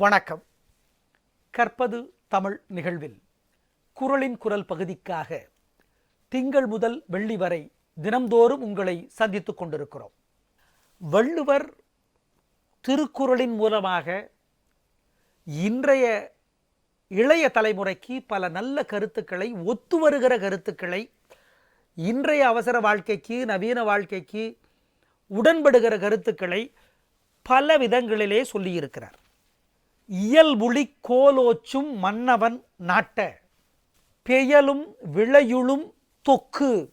வணக்கம். கற்பது தமிழ் நிகழ்வில் குரலின் குரல் பகுதிக்காக திங்கள் முதல் வெள்ளி வரை தினம்தோறும் உங்களை சந்தித்துக் கொண்டிருக்கிறோம். வள்ளுவர் திருக்குறளின் மூலமாக இன்றைய இளைய தலைமுறைக்கு பல நல்ல கருத்துக்களை ஒத்து வருகிற கருத்துக்களை இன்றைய அவசர வாழ்க்கைக்கு நவீன வாழ்க்கைக்கு உடன்படுகிற கருத்துக்களை பல விதங்களிலே சொல்லியிருக்கிறார். இயல்புளி கோலோச்சும் மன்னவன் நாட்ட பெயலும் விளையுளும் தொக்கு.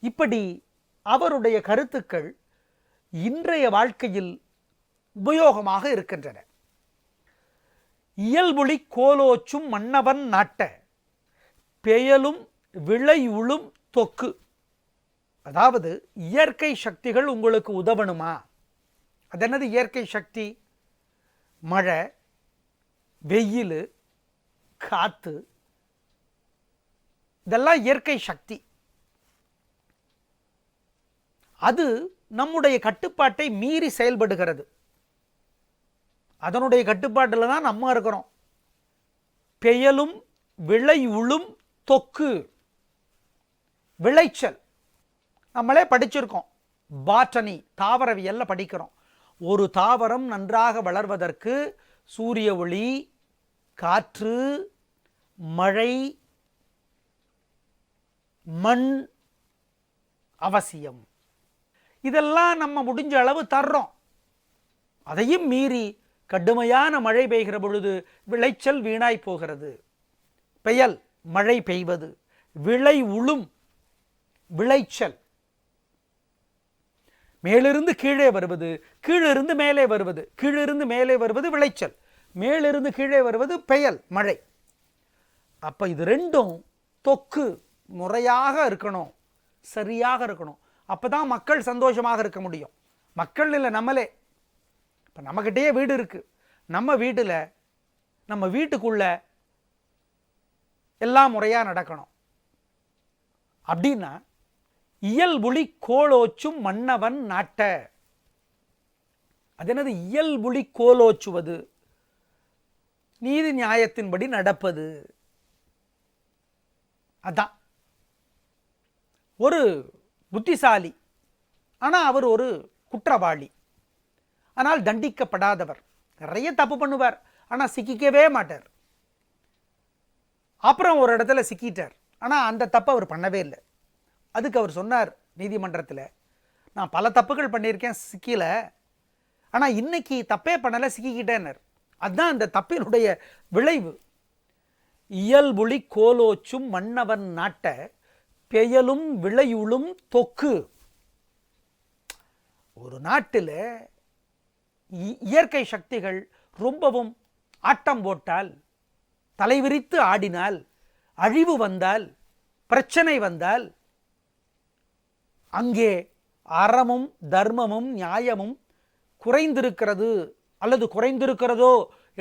இப்படி அவருடைய கருத்துக்கள் இன்றைய வாழ்க்கையில் உபயோகமாக இருக்கின்றன. இயல்புளி கோலோச்சும் மன்னவன் நாட்ட பெயலும் விளையுளும் தொக்கு. அதாவது இயற்கை சக்திகள் உங்களுக்கு உதவணுமா? அது என்னது இயற்கை சக்தி? மழை வெயில் காற்று இதெல்லாம் இயற்கை சக்தி. அது நம்முடைய கட்டுப்பாட்டை மீறி செயல்படுகிறது. அதனுடைய கட்டுப்பாட்டில் தான் நம்ம இருக்கிறோம். பெயலும் விளை உளும் தொக்கு விளைச்சல். நம்மளே படிச்சிருக்கோம். பாட்டனி தாவரவியல்ல படிக்கிறோம். ஒரு தாவரம் நன்றாக வளர்வதற்கு சூரிய ஒளி காற்று மழை மண் அவசியம். இதெல்லாம் நம்ம முடிஞ்ச அளவு தர்றோம். அதையும் மீறி கடுமையான மழை பெய்கிற பொழுது விளைச்சல் வீணாய் போகிறது. பெயல் மழை பெய்வது. விளை உளும் விளைச்சல். மேலிருந்து கீழே வருவது கீழிருந்து மேலே வருவது கீழிருந்து மேலே வருவது விளைச்சல். மேலிருந்து கீழே வருவது பெயல் மழை. அப்போ இது ரெண்டும் தொக்கு முறையாக இருக்கணும் சரியாக இருக்கணும். அப்போ தான் மக்கள் சந்தோஷமாக இருக்க முடியும். மக்கள் இல்லை நம்மளே. இப்போ நம்மக்கிட்டேயே வீடு இருக்குது நம்ம வீட்டில் நம்ம வீட்டுக்குள்ள எல்லாம் முறையாக நடக்கணும். அப்படின்னா இயல்புலி கோலோச்சும் மன்னவன் நாட்ட. அது என்னது? இயல்புலி கோலோச்சுவது. நீதி நியாயத்தின்படி நடப்பது. அதான். ஒரு புத்திசாலி ஆனால் அவர் ஒரு குற்றவாளி. ஆனால் தண்டிக்கப்படாதவர். நிறைய தப்பு பண்ணுவார் ஆனால் சிக்கிக்கவே மாட்டார். அப்புறம் ஒரு இடத்துல சிக்கிட்டார் ஆனால் அந்த தப்பை அவர் பண்ணவே இல்லை. அதுக்கு அவர் சொன்னார் நீதிமன்றத்தில் நான் பல தப்புகள் பண்ணியிருக்கேன் சிக்கல. ஆனால் இன்னைக்கு தப்பே பண்ணலை சிக்கிக்கிட்டேன்னர். அதுதான் அந்த தப்பினுடைய விளைவு. இயல்புளி கோலோச்சும் மன்னவன் நாட்ட பெயலும் விளையுளும் தொக்கு. ஒரு நாட்டில் இ- இயற்கை சக்திகள் ரொம்பவும் ஆட்டம் போட்டால் தலைவிரித்து ஆடினால் அழிவு வந்தால் பிரச்சனை வந்தால் அங்கே அறமும் தர்மமும் நியாயமும் குறைந்திருக்கிறது அல்லது குறைந்திருக்கிறதோ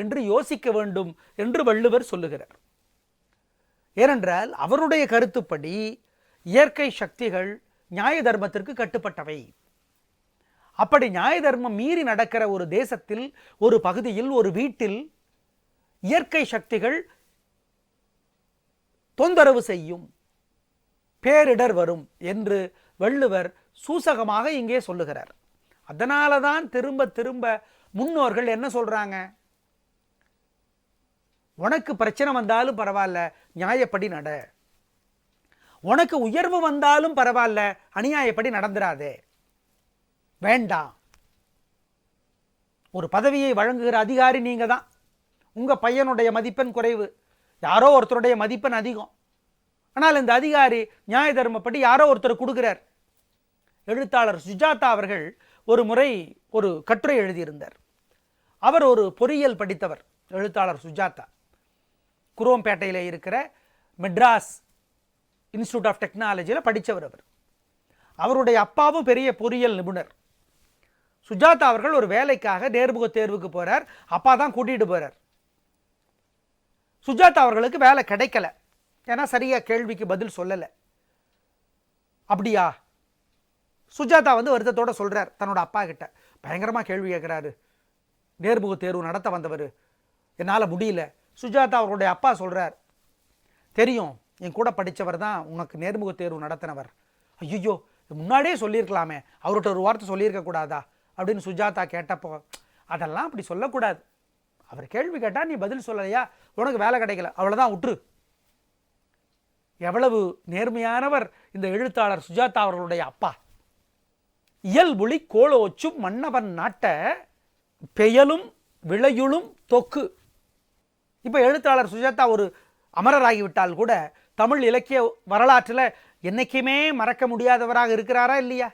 என்று யோசிக்க வேண்டும் என்று வள்ளுவர் சொல்லுகிறார். ஏனென்றால் அவருடைய கருத்துப்படி இயற்கை சக்திகள் நியாய தர்மத்திற்கு கட்டுப்பட்டவை. அப்படி நியாய தர்மம் மீறி நடக்கிற ஒரு தேசத்தில் ஒரு பகுதியில் ஒரு வீட்டில் இயற்கை சக்திகள் தொந்தரவு செய்யும் பேரிடர் வரும் என்று வள்ளுவர் சூசகமாக இங்கே சொல்லுகிறார். அதனால தான் திரும்ப திரும்ப முன்னோர்கள் என்ன சொல்றாங்க? உனக்கு பிரச்சனை வந்தாலும் பரவாயில்ல நியாயப்படி நட. உனக்கு உயர்வு வந்தாலும் பரவாயில்ல அநியாயப்படி நடந்துடாதே வேண்டாம். ஒரு பதவியை வழங்குகிற அதிகாரி நீங்க தான் உங்க பையனுடைய மதிப்பெண் குறைவு. யாரோ ஒருத்தருடைய மதிப்பெண் அதிகம். ஆனால் இந்த அதிகாரி நியாய தர்மப்படி யாரோ ஒருத்தர் கொடுக்கிறார். எழுத்தாளர் சுஜாதா அவர்கள் ஒரு முறை ஒரு கட்டுரை எழுதியிருந்தார். அவர் ஒரு பொறியியல் படித்தவர் எழுத்தாளர் சுஜாதா. குரோம்பேட்டையில் இருக்கிற மெட்ராஸ் இன்ஸ்டியூட் ஆஃப் டெக்னாலஜியில் படித்தவர் அவர். அவருடைய அப்பாவும் பெரிய பொறியியல் நிபுணர். சுஜாதா அவர்கள் ஒரு வேலைக்காக நேர்முக தேர்வுக்கு போகிறார் அப்பா தான் கூட்டிகிட்டு போகிறார் சுஜாதா அவர்களுக்கு வேலை கிடைக்கல. ஏன்னா சரியாக கேள்விக்கு பதில் சொல்லலை. அப்படியா? சுஜாதா வந்து வருத்தத்தோடு சொல்கிறார் தன்னோட அப்பா கிட்ட. பயங்கரமாக கேள்வி கேட்குறாரு நேர்முக தேர்வு நடத்த வந்தவர். என்னால் முடியல. சுஜாதா அவர்களுடைய அப்பா சொல்கிறார் தெரியும் என் கூட படித்தவர் தான் உனக்கு நேர்முக தேர்வு நடத்தினவர். ஐயோ முன்னாடியே சொல்லியிருக்கலாமே. அவர்கிட்ட ஒரு வார்த்தை சொல்லியிருக்க கூடாதா? அப்படின்னு சுஜாதா கேட்டப்போ அதெல்லாம் அப்படி சொல்லக்கூடாது. அவர் கேள்வி கேட்டால் நீ பதில் சொல்லலையா? உனக்கு வேலை கிடைக்கல. அவ்வளோதான் விட்டுரு எவ்வளவு நேர்மையானவர் இந்த எழுத்தாளர் சுஜாதா அவர்களுடைய அப்பா. இயல்புலி கோலோச்சும் மன்னவன் நாட்ட பெயலும் விளையுளும் தொக்கு. இப்போ எழுத்தாளர் சுஜாதா ஒரு அமரராகிவிட்டால் கூட தமிழ் இலக்கிய வரலாற்றில் என்றைக்குமே மறக்க முடியாதவராக இருக்கிறாரா இல்லையா?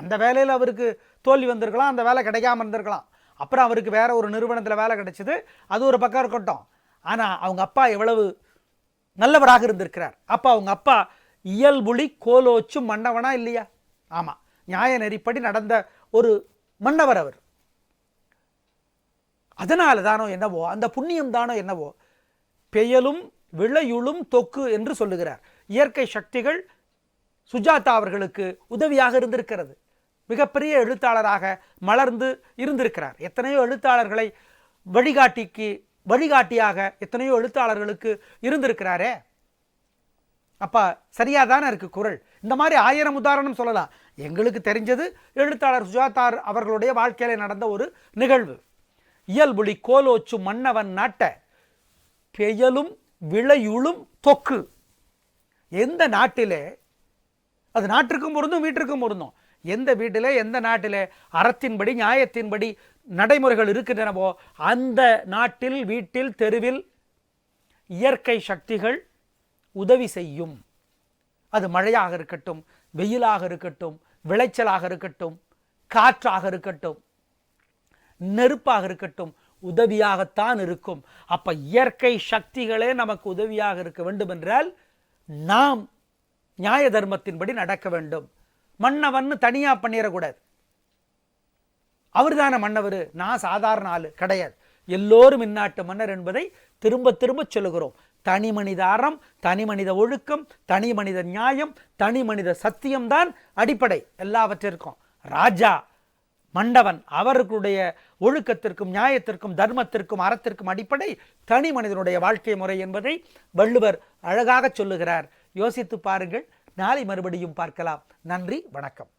அந்த வேலையில் அவருக்கு தோல்வி வந்திருக்கலாம் அந்த வேலை கிடைக்காம இருந்திருக்கலாம். அப்புறம் அவருக்கு வேற ஒரு நிறுவனத்தில் வேலை கிடைச்சது அது ஒரு பக்கம் இருக்கட்டும். ஆனால் அவங்க அப்பா எவ்வளவு நல்லவராக இருந்திருக்கிறார். அப்போ அவங்க அப்பா இயல்புலி கோலோச்சும் மன்னவனா இல்லையா? ஆமாம் நியாய நெறிப்படி நடந்த ஒரு மன்னவர் அவர். அதனால தானோ என்னவோ அந்த புண்ணியம் தானோ என்னவோ பெயலும் விளையுளும் தொக்கு என்று சொல்லுகிறார். இயற்கை சக்திகள் சுஜாதா அவர்களுக்கு உதவியாக இருந்திருக்கிறது. மிகப்பெரிய எழுத்தாளராக மலர்ந்து இருந்திருக்கிறார். எத்தனையோ எழுத்தாளர்களை வழிகாட்டிக்கு வழிகாட்டியாக எத்தனையோ எழுத்தாளர்களுக்கு இருந்திருக்கிறாரே. அப்போ சரியாக தானே இருக்குது குரல்? இந்த மாதிரி ஆயிரம் உதாரணம் சொல்லலாம். எங்களுக்கு தெரிஞ்சது எழுத்தாளர் சுஜாதார் அவர்களுடைய வாழ்க்கையில் நடந்த ஒரு நிகழ்வு. இயல்புலி கோலோச்சு மன்னவன் நாட்ட பெயலும் விளையுளும் தொக்கு. எந்த நாட்டிலே? அது நாட்டிற்கும் பொருந்தும் வீட்டிற்கும் பொருந்தும். எந்த வீட்டிலே எந்த நாட்டிலே? அறத்தின்படி நியாயத்தின்படி நடைமுறைகள் இருக்கின்றனவோ அந்த நாட்டில் வீட்டில் தெருவில் இயற்கை சக்திகள் உதவி செய்யும். அது மழையாக இருக்கட்டும் வெயிலாக இருக்கட்டும் விளைச்சலாக இருக்கட்டும் காற்றாக இருக்கட்டும் நெருப்பாக இருக்கட்டும் உதவியாகத்தான் இருக்கும். அப்ப இயற்கை சக்திகளே நமக்கு உதவியாக இருக்க வேண்டும் என்றால் நாம் நியாய தர்மத்தின்படி நடக்க வேண்டும். மன்னவன் தனியா பண்ணிடக்கூடாது அவர் தானே மன்னவர். நான் சாதாரண ஆளு. கிடையாது. எல்லோரும் இந்நாட்டு மன்னர் என்பதை திரும்ப திரும்ப சொல்லுகிறோம். தனி மனித அறம் தனி மனித ஒழுக்கம் தனி மனித நியாயம் தனி மனித சத்தியம்தான் அடிப்படை. எல்லாவற்றிற்கும். ராஜா மண்டவன் அவர்களுடைய ஒழுக்கத்திற்கும் நியாயத்திற்கும் தர்மத்திற்கும் அறத்திற்கும் அடிப்படை தனி மனிதனுடைய வாழ்க்கை முறை என்பதை வள்ளுவர் அழகாக சொல்லுகிறார். யோசித்து பாருங்கள். நாளை மறுபடியும் பார்க்கலாம். நன்றி வணக்கம்.